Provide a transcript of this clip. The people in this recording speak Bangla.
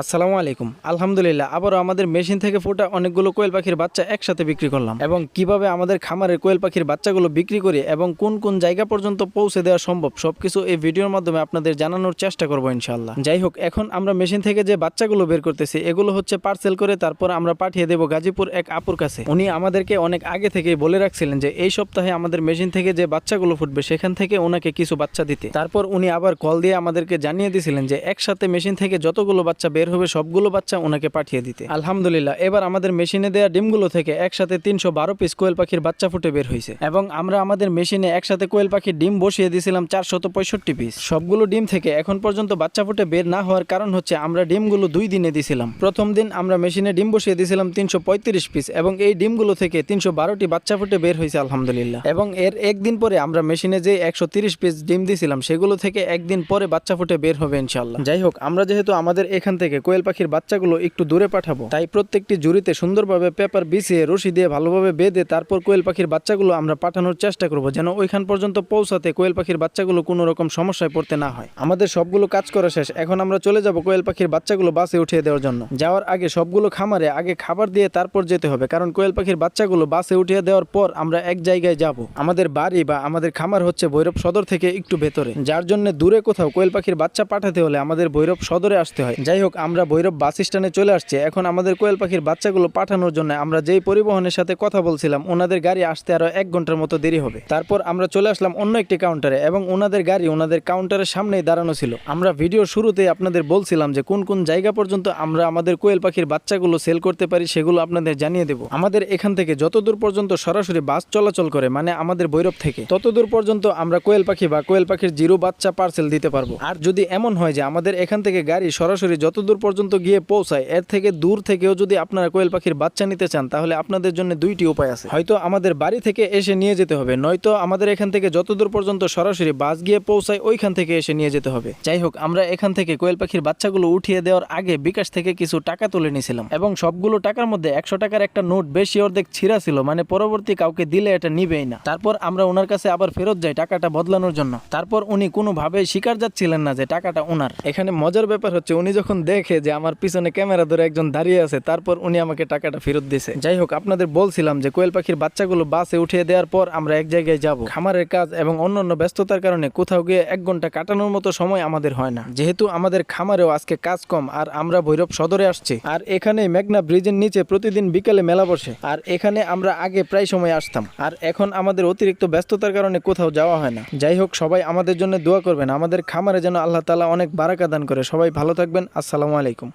আসসালামু আলাইকুম। আলহামদুলিল্লাহ, আবারও আমাদের মেশিন থেকে ফোটা অনেকগুলো কোয়েল পাখির বাচ্চা একসাথে বিক্রি করলাম। এবং কীভাবে আমাদের খামারের কোয়েল পাখির বাচ্চাগুলো বিক্রি করে এবং কোন কোন জায়গা পর্যন্ত পৌঁছে দেওয়া সম্ভব, সবকিছু এই ভিডিওর মাধ্যমে আপনাদের জানানোর চেষ্টা করব ইনশাল্লাহ যাই হোক, এখন আমরা মেশিন থেকে যে বাচ্চাগুলো বের করতেছি, এগুলো হচ্ছে পার্সেল করে তারপর আমরা পাঠিয়ে দেবো গাজীপুর এক আপুর কাছে। উনি আমাদেরকে অনেক আগে থেকেই বলে রাখছিলেন যে, এই সপ্তাহে আমাদের মেশিন থেকে যে বাচ্চাগুলো ফুটবে, সেখান থেকে ওনাকে কিছু বাচ্চা দিতে। তারপর উনি আবার কল দিয়ে আমাদেরকে জানিয়ে দিয়েছিলেন যে, একসাথে মেশিন থেকে যতগুলো বাচ্চা বের হবে সবগুলো বাচ্চা ওনাকে পাঠিয়ে দিতে। আলহামদুলিল্লাহ, এবার আমাদের মেশিনে দেওয়া ডিমগুলো থেকে একসাথে তিনশো বারো পিস কোয়েল পাখির বাচ্চা ফুটে বের হয়েছে। এবং আমরা আমাদের মেশিনে একসাথে কোয়েল পাখির ডিম বসিয়ে দিয়েছিলাম চারশত পঁয়ষট্টি পিস সবগুলো ডিম থেকে এখন পর্যন্ত বাচ্চা ফুটে বের না হওয়ার কারণ হচ্ছে আমরা ডিমগুলো দুই দিনে দিছিলাম প্রথম দিন আমরা মেশিনে ডিম বসিয়ে দিয়েছিলাম তিনশো পঁয়ত্রিশ পিস এবং এই ডিমগুলো থেকে তিনশো বারোটি বাচ্চা ফুটে বের হয়েছে, আলহামদুলিল্লাহ। এবং এর একদিন পরে আমরা মেশিনে যে একশো তিরিশ পিস ডিম দিছিলাম সেগুলো থেকে একদিন পরে বাচ্চা ফুটে বের হবে ইনশাল্লাহ যাই হোক, আমরা যেহেতু আমাদের এখান থেকে কোয়েল পাখির বাচ্চাগুলো একটু দূরে পাঠাবো। তাই প্রত্যেকটি জুড়িতে সুন্দরভাবে পেপার বিছিয়ে, রশি দিয়ে ভালোভাবে বেঁধে তারপর কোয়েল পাখির বাচ্চাগুলো আমরা পাঠানোর চেষ্টা করব যেন ওইখান পর্যন্ত পৌঁছাতে কোয়েল পাখির বাচ্চাগুলো কোনো রকম সমস্যায় পড়তে না হয়। আমাদের সবগুলো কাজ করা শেষ। এখন আমরা চলে যাব কোয়েল পাখির বাচ্চাগুলো বাসে উঠিয়ে দেওয়ার জন্য। যাওয়ার আগে সবগুলো খামারে আগে খাবার দিয়ে তারপর যেতে হবে, কারণ কোয়েল পাখির বাচ্চাগুলো বাসে উঠিয়ে দেওয়ার পর আমরা এক জায়গায় যাব। আমাদের বাড়ি বা আমাদের খামার হচ্ছে ভৈরব সদর থেকে একটু ভেতরে, যার জন্য দূরে কোথাও কোয়েল পাখির বাচ্চা পাঠাতে হলে আমাদের ভৈরব সদরে আসতে হয়। যাই হোক আমরা ভৈরব বাস স্ট্যান্ডে চলে আসছে। এখন আমাদের কোয়েল পাখির বাচ্চাগুলো পাঠানোর জন্য আমরা যেই পরিবহনের সাথে কথা বলছিলাম, ওনাদের গাড়ি আসতে আরও এক ঘণ্টার মতো দেরি হবে। তারপর আমরা চলে আসলাম অন্য একটি কাউন্টারে এবং ওনাদের গাড়ি ওনাদের কাউন্টারের সামনেই দাঁড়ানো ছিল। আমরা ভিডিওর শুরুতেই আপনাদের বলছিলাম যে কোন কোন জায়গা পর্যন্ত আমরা আমাদের কোয়েল পাখির বাচ্চাগুলো সেল করতে পারি সেগুলো আপনাদের জানিয়ে দেবো। আমাদের এখান থেকে যত দূর পর্যন্ত সরাসরি বাস চলাচল করে মানে আমাদের ভৈরব থেকে, ততদূর পর্যন্ত আমরা কোয়েল পাখি বা কোয়েল পাখির জিরো বাচ্চা পার্সেল দিতে পারব। আর যদি এমন হয় যে আমাদের এখান থেকে গাড়ি সরাসরি যত দূর পর্যন্ত গিয়ে পৌঁছায়, এর থেকে দূর থেকেও যদি আপনারা কোয়েল পাখির বাচ্চা নিতে চান, তাহলে আপনাদের জন্য দুইটি উপায় আছে। হয়তো আমাদের বাড়ি থেকে এসে নিয়ে যেতে হবে, নয়তো আমাদের এখান থেকে যত দূর পর্যন্ত সরাসরি বাস গিয়ে পৌঁছায়, ওইখান থেকে এসে নিয়ে যেতে হবে। যাই হোক, আমরা এখান থেকে কোয়েল পাখির বাচ্চাগুলো উঠিয়ে দেওয়ার আগে বিকাশ থেকে কিছু টাকা তুলে নিয়েছিলাম এবং সবগুলো টাকার মধ্যে একশো টাকার একটা নোট বেশি অর্ধেক ছিঁড়া ছিল মানে পরবর্তী কাউকে দিলে এটা নিবেই না। তারপর আমরা ওনার কাছে আবার ফেরত যাই টাকাটা বদলানোর জন্য। তারপর উনি কোনোভাবেই স্বীকার যাচ্ছিলেন না যে টাকাটা ওনার এখানে মজার ব্যাপার হচ্ছে, উনি যখন দেখে যে আমার পিছনে ক্যামেরা ধরে একজন দাঁড়িয়ে আছে, তারপর উনি আমাকে টাকাটা ফেরত দিয়েছে। যাই হোক আপনাদের বলছিলাম যে কোয়েল পাখির বাচ্চাগুলো বাসে উঠিয়ে দেওয়ার পর আমরা এক জায়গায় যাব। খামারের কাজ এবং অন্যান্য ব্যস্ততার কারণে কোথাও গিয়ে এক ঘণ্টা কাটানোর মতো সময় আমাদের হয় না। যেহেতু আমাদের খামারেও আজকে কাজ কম, আর আমরা ভৈরব সদরে আসছি। আর এখানে মেঘনা ব্রিজের নিচে প্রতিদিন বিকালে মেলা বসে। আর এখানে আমরা আগে প্রায় সময় আসতাম। আর এখন আমাদের অতিরিক্ত ব্যস্ততার কারণে কোথাও যাওয়া হয় না। যাই হোক সবাই আমাদের জন্য দোয়া করবেন। আমাদের খামারে যেন আল্লাহ তালা অনেক বারাকা দান করে। সবাই ভালো থাকবেন। আসসালামু আলাইকুম।